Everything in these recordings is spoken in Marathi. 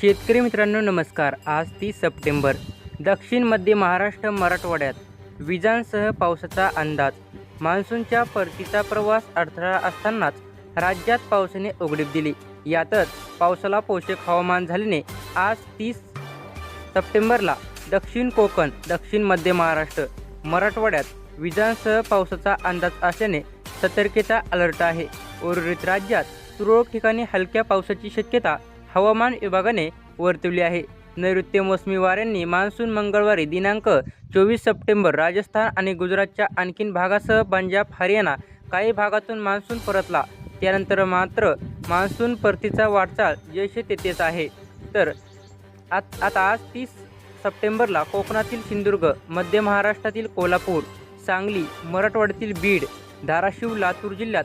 शेतकरी मित्रांनो नमस्कार. आज तीस सप्टेंबर. दक्षिण मध्य महाराष्ट्र मराठवाड्यात विजांसह पावसाचा अंदाज. मान्सूनच्या परतीचा प्रवास अडथळा असतानाच राज्यात पावसाने उघडीप दिली. यातच पावसाला पोषक हवामान झाल्याने आज तीस सप्टेंबरला दक्षिण कोकण दक्षिण मध्य महाराष्ट्र मराठवाड्यात विजांसह पावसाचा अंदाज असल्याने सतर्कतेचा अलर्ट आहे. उर्वरित राज्यात तुरळक ठिकाणी हलक्या पावसाची शक्यता हवामान विभागाने वर्तवली आहे. नैऋत्य मोसमी वाऱ्यांनी मान्सून मंगळवारी दिनांक चोवीस सप्टेंबर राजस्थान आणि गुजरातच्या आणखीन भागासह पंजाब हरियाणा काही भागातून मान्सून परतला. त्यानंतर मात्र मान्सून परतीचा वाटचाल जैसे तेथेच आहे. तर आत आता आज तीस सप्टेंबरला कोकणातील सिंधुदुर्ग मध्य महाराष्ट्रातील कोल्हापूर सांगली मराठवाड्यातील बीड धाराशिव लातूर जिल्ह्यात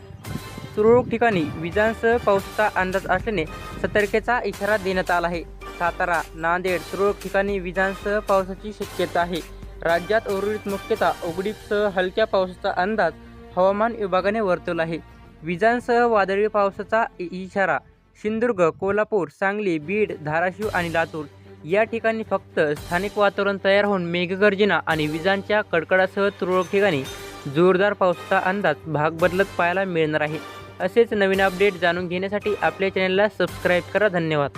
तुरळक ठिकाणी विजांसह पावसाचा अंदाज असल्याने सतर्कतेचा इशारा देण्यात आला आहे. सातारा नांदेड तुरळक ठिकाणी विजांसह पावसाची शक्यता आहे. राज्यात उर्वरित मुख्यतः उघडीपसह हलक्या पावसाचा अंदाज हवामान विभागाने वर्तवला आहे. विजांसह वादळी पावसाचा इशारा सिंधुदुर्ग कोल्हापूर सांगली बीड धाराशिव आणि लातूर या ठिकाणी फक्त स्थानिक वातावरण तयार होऊन मेघगर्जना आणि विजांच्या कडकडासह तुरळक ठिकाणी जोरदार पावसाचा अंदाज भाग बदलत पाहायला मिळणार आहे. असेच नवीन अपडेट जाणून घेण्यासाठी आपल्या चॅनलला सबस्क्राईब करा. धन्यवाद.